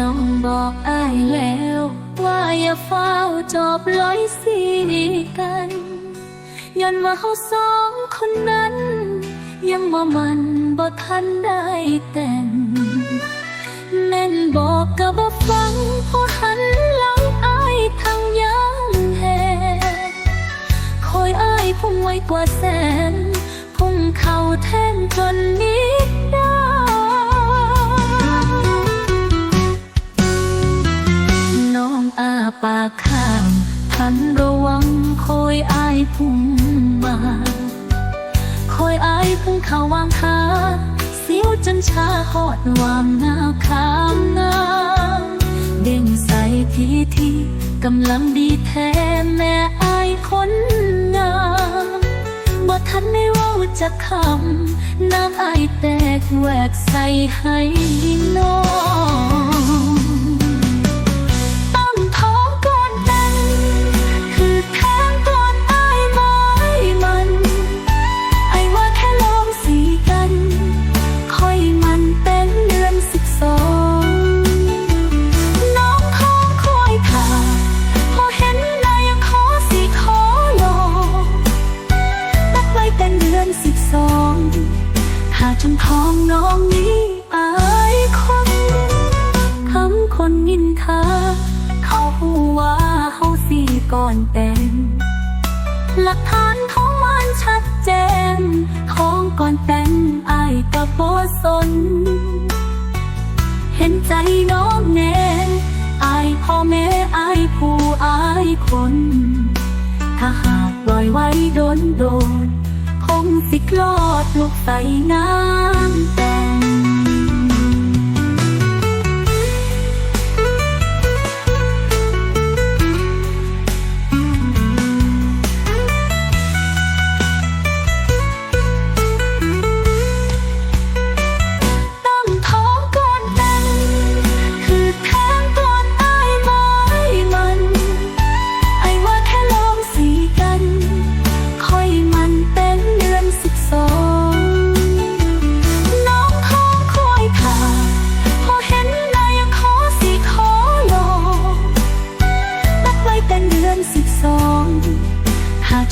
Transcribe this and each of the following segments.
น้องบอกอายแล้ว ว่าอย่าเฝ้าจบร้อยสีกันย้อนว่าเขาสองคนนั้น ยังบ่มันบ่ทันได้แต่งแม่นบอกก็บ่ฟังพอหันหลังอายทางยังแหกคอยอายพุ่งไวกว่าแสนพุ่งเข้าแท่นจนนิดได้น้ ปากข้างทันระวังคอยอายพุ่งมาคอยอายพุ่งเข้าวางขาเสียวจนชาหอดวามหน้าขามน้ำเด้งใส่ทีทีกำลังดีแท้แม่อายคนงามบ่ทันได้ว่าจะคำน้ำอายแตกแหวกใส่ให้น้อง นท้องน้องนี้อายคนคำคนนินทาเขาหูว่าเขาสีก่อนแต่งหลักฐานของมันชัดเจน ของก่อนแต่งอายกับโบสน เห็นใจน้องแน่อายพ่อแม่อายผู้อายคน ถ้าหากปล่อยไว้โดนโดน ติกลอดลูกใส่น้ำแต่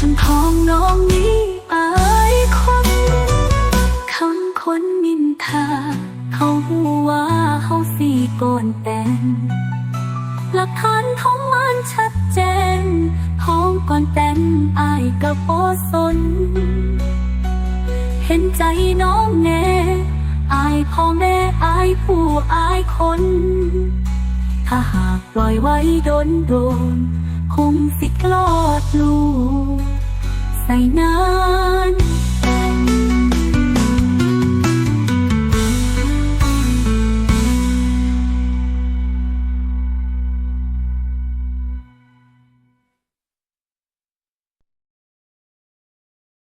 จนท้องน้องนี้อายคนคำคนนินทาเขาหูว่าเขาสีก่อนแต่งหลักฐานของมันชัดเจนท้องก่อนแต่งอายกับโอสน เห็นใจน้องแน่อายพ่อแม่อายผู้อายคน ถ้าหากปล่อยไว้โดนโดนคงสิกลอดลูก ไปนาน